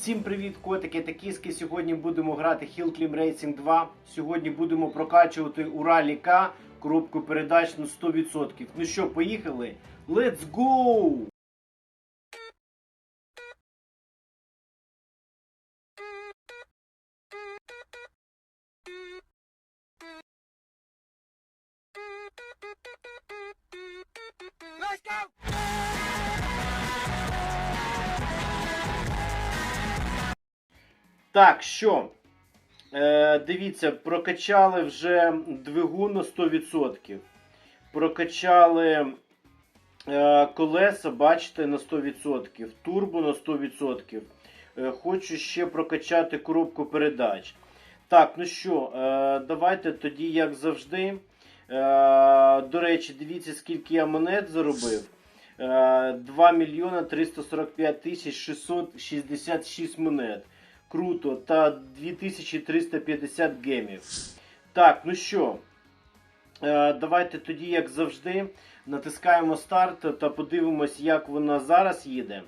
Всім привіт, котики та кіски. Сьогодні будемо грати Hill Climb Racing 2. Сьогодні будемо прокачувати Уралі ралі К коробку передач на 100%. Ну що, поїхали? Let's go! Так, що? Е, дивіться, прокачали вже двигун на 100%. Прокачали е, колеса, бачите, на 100%. Турбо на 100%. Е, хочу ще прокачати коробку передач. Так, ну що, е, давайте тоді, як завжди. Е, до речі, дивіться, скільки я монет заробив. Е, 2 мільйона 345 тисяч 666 монет. Круто. Та 2350 гемів. Так, ну що, е, давайте тоді, як завжди, натискаємо старт та подивимось, як вона зараз їде.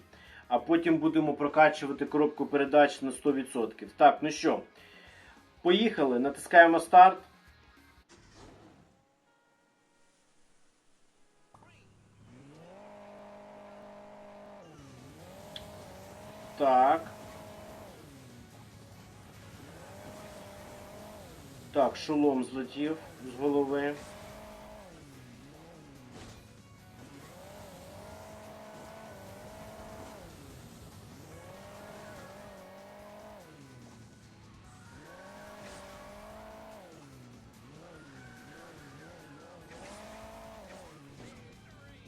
А потім будемо прокачувати коробку передач на 100%. Так, ну що, поїхали, натискаємо старт. Так. Так, шолом злетів з голови.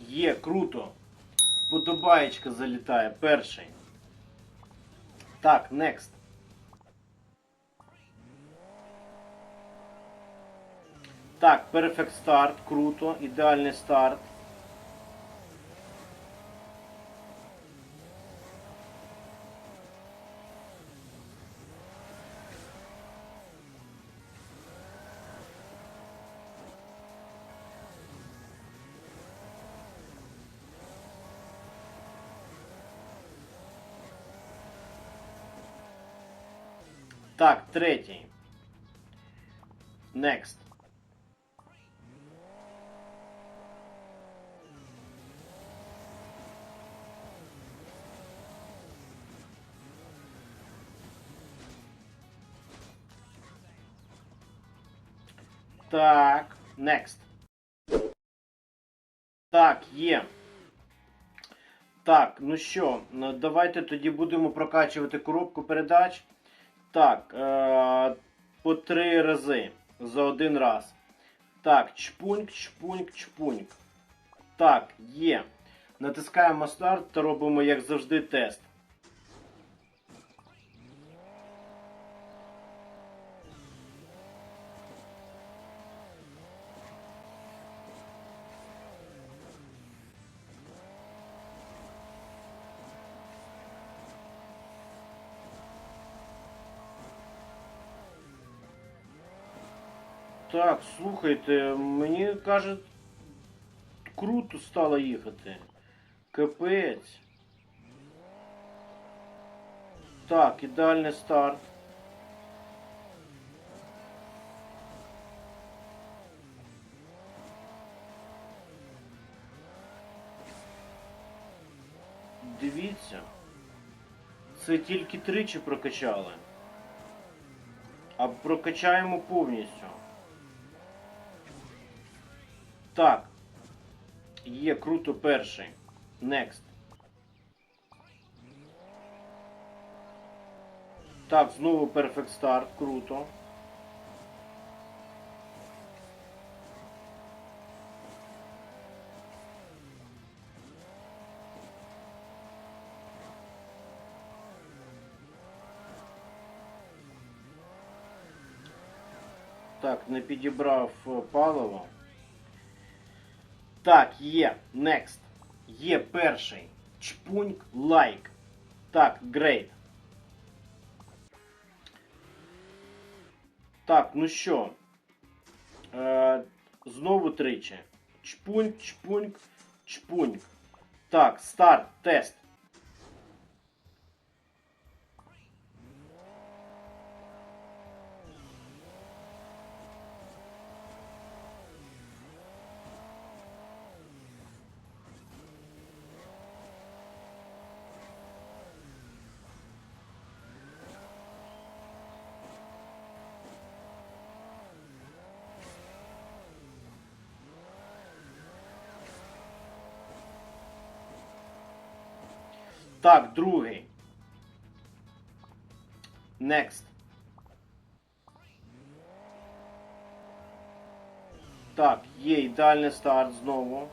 Є, круто. Подобаєчка залітає. Перший. Так, next. Так, Perfect старт, круто, ідеальний старт. Так, третій. Next. Так, next. Так, є. Так, ну що, ну, давайте тоді будемо прокачувати коробку передач. Так, е- по три рази за один раз. Так, чпуньк, чпуньк, чпуньк. Так, є. Натискаємо старт та робимо, як завжди, тест. Так, слухайте, мені каже, круто стало їхати. Капець. Так, ідеальний старт. Дивіться. Це тільки тричі прокачали. А прокачаємо повністю. Так. Є круто перший. Next. Так, знову Perfect Start. Круто. Так, не підібрав е, паливо. Так, є. Next. Є перший. Чпуньк лайк. Так, great. Так, ну що. Е, знову тричі. Чпуньк, чпуньк, чпуньк. Так, старт, тест. Так, другий. Next. Так, є ідеальний старт знову.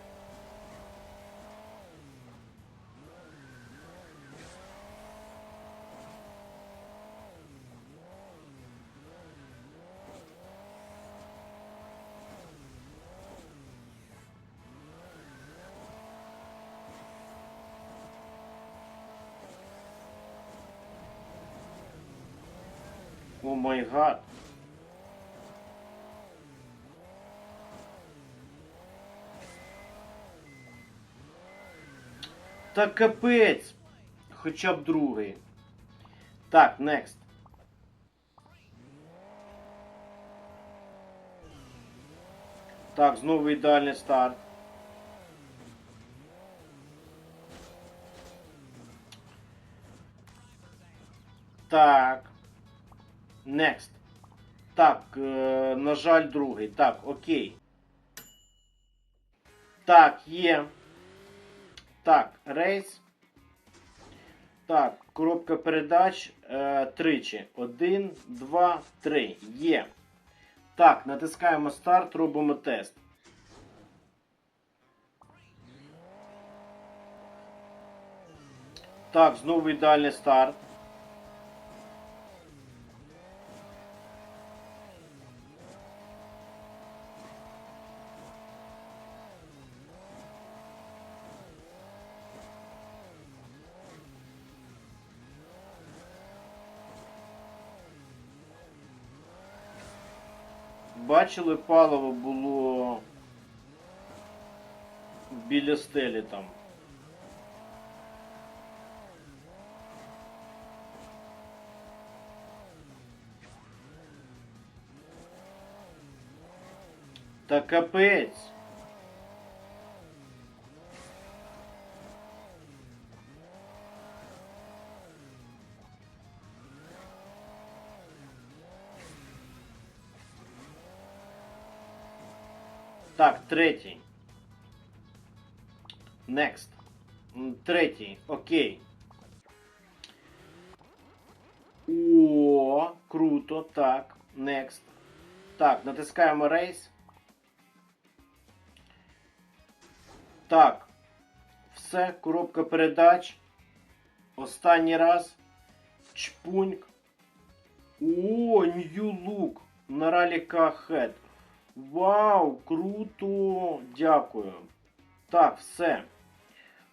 О май гад. Та капець. Хоча б другий. Так, next. Так, знову ідеальний старт. Так. Next. Так, е, на жаль, другий. Так, окей. Так, є. Так, рейс. Так, коробка передач е, тричі. Один, два, три. Є. Так, натискаємо старт, робимо тест. Так, знову ідеальний старт. Бачили, паливо було біля стелі там. Та капець. Третій. Next. Третій. Окей. О, круто. Так. Next. Так, натискаємо рейс. Так. Все, коробка передач. Останній раз. Чпуньк. О, New Look. На ралі К-Head. Вау, круто! Дякую. Так, все.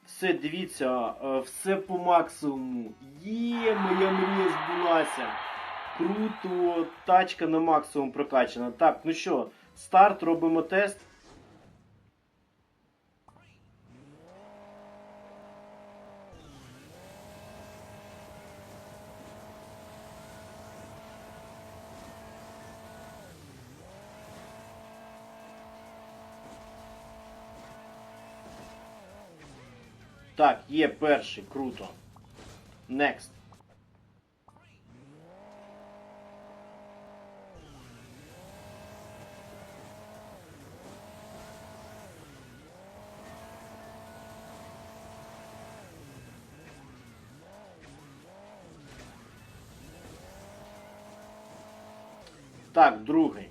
Все, дивіться, все по максимуму. Є, моя мрія збулася. Круто, тачка на максимум прокачана. Так, ну що, старт, робимо тест. Так, є перший, круто. Next. Так, другий.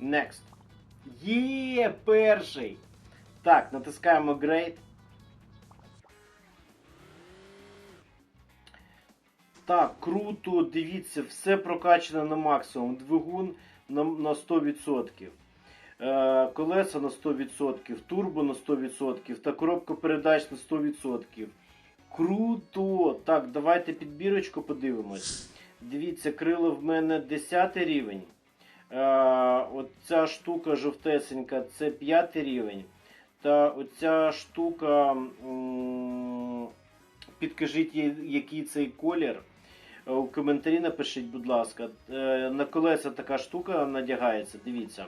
Next. Є перший. Так, натискаємо Great. Так, круто, дивіться, все прокачано на максимум. Двигун на, на 100%. Е, колеса на 100%, турбо на 100% та коробка передач на 100%. Круто! Так, давайте підбірочку подивимось. Дивіться, крило в мене 10 рівень. Е, оця штука жовтесенька це 5 рівень. Та оця штука, підкажіть, який цей колір. Е, У коментарі напишіть, будь ласка. Е, На колеса така штука надягається, дивіться.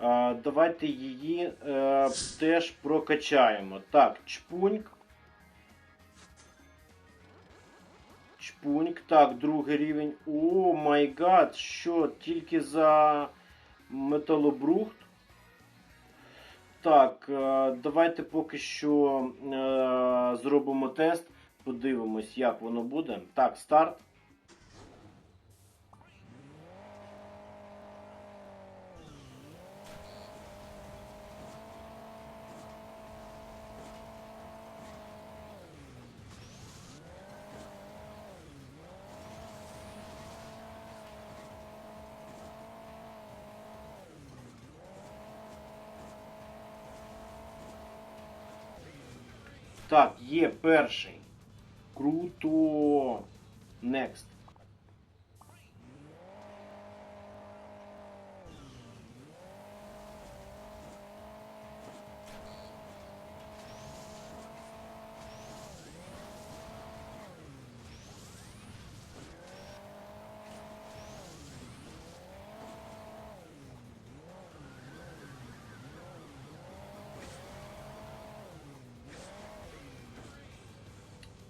Е, Давайте її теж прокачаємо. Так, чпуньк. Чпуньк. Так, другий рівень. О май гад, що тільки за металобрухт? Так, е, давайте поки що е, зробимо тест, подивимось, як воно буде. Так, старт. Так, є перший. Круто. Next.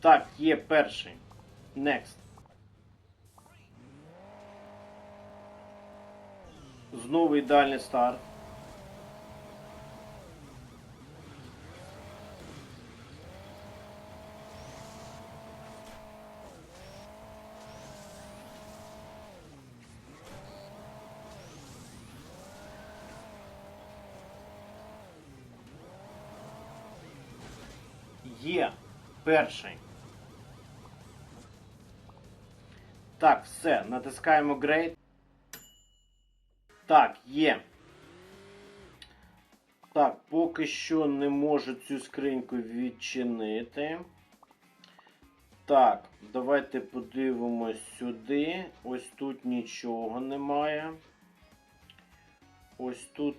Так, є перший. Next. Знову ідеальний старт. Є перший. Так, все, натискаємо Great. Так, є. Так, поки що не можу цю скриньку відчинити. Так, давайте подивимось сюди. Ось тут нічого немає. Ось тут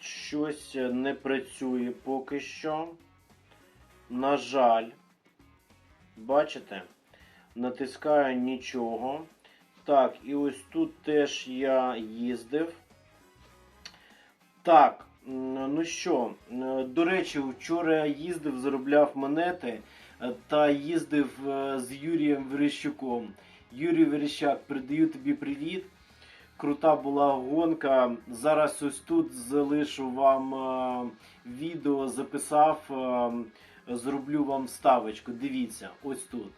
щось не працює поки що. На жаль, бачите? Натискаю нічого. Так, і ось тут теж я їздив. Так, ну що, до речі, вчора їздив, заробляв монети е, та їздив е, з Юрієм Верещуком. Юрій Верещак, передаю тобі привіт. Крута була гонка. Зараз ось тут залишу вам е, відео, записав, е, зроблю вам ставочку. Дивіться, ось тут.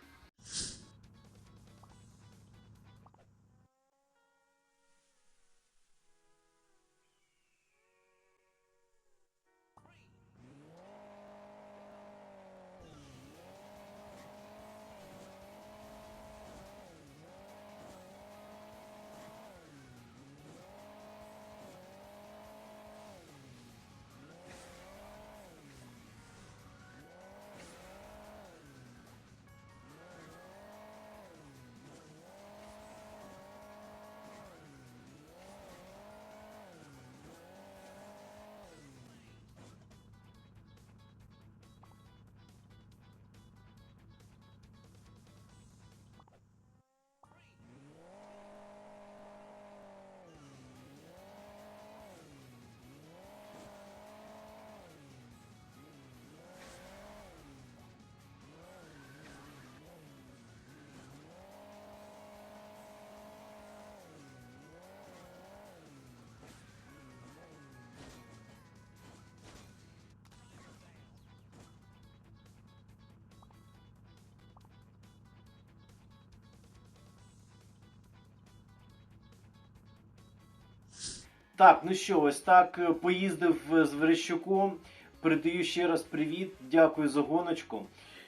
Так, ну що, ось так е, поїздив е, з Верещуком. Передаю ще раз привіт, дякую за гоночку.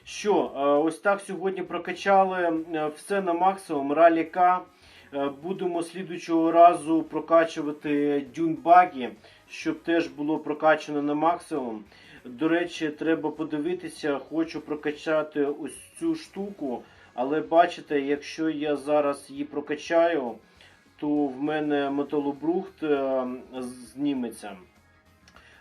Що, е, ось так сьогодні прокачали все на максимум. Ралі К. Е, Будемо слідучого разу прокачувати дюнбаги, щоб теж було прокачано на максимум. До речі, треба подивитися, хочу прокачати ось цю штуку. Але бачите, якщо я зараз її прокачаю, то в мене металобрухт е, зніметься.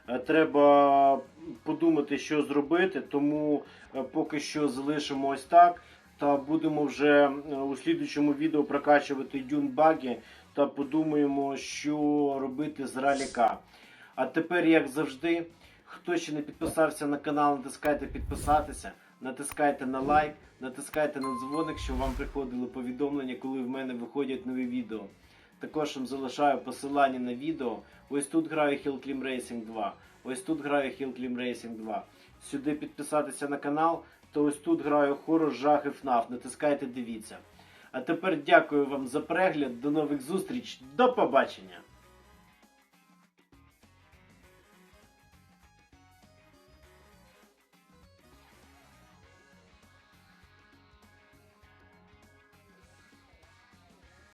Е, Треба подумати, що зробити, тому е, поки що залишимо ось так. Та будемо вже у слідучому відео прокачувати дюнбаги та подумаємо, що робити з раліка. А тепер, як завжди, хто ще не підписався на канал, натискайте підписатися, натискайте на лайк, натискайте на дзвоник, щоб вам приходили повідомлення, коли в мене виходять нові відео. Також вам залишаю посилання на відео. Ось тут граю Hill Climb Racing 2. ось тут граю Hill Climb Racing 2. Сюди підписатися на канал, то ось тут граю хорор, жах і ФНАФ. Натискайте, дивіться. А тепер дякую вам за перегляд. До нових зустріч. До побачення!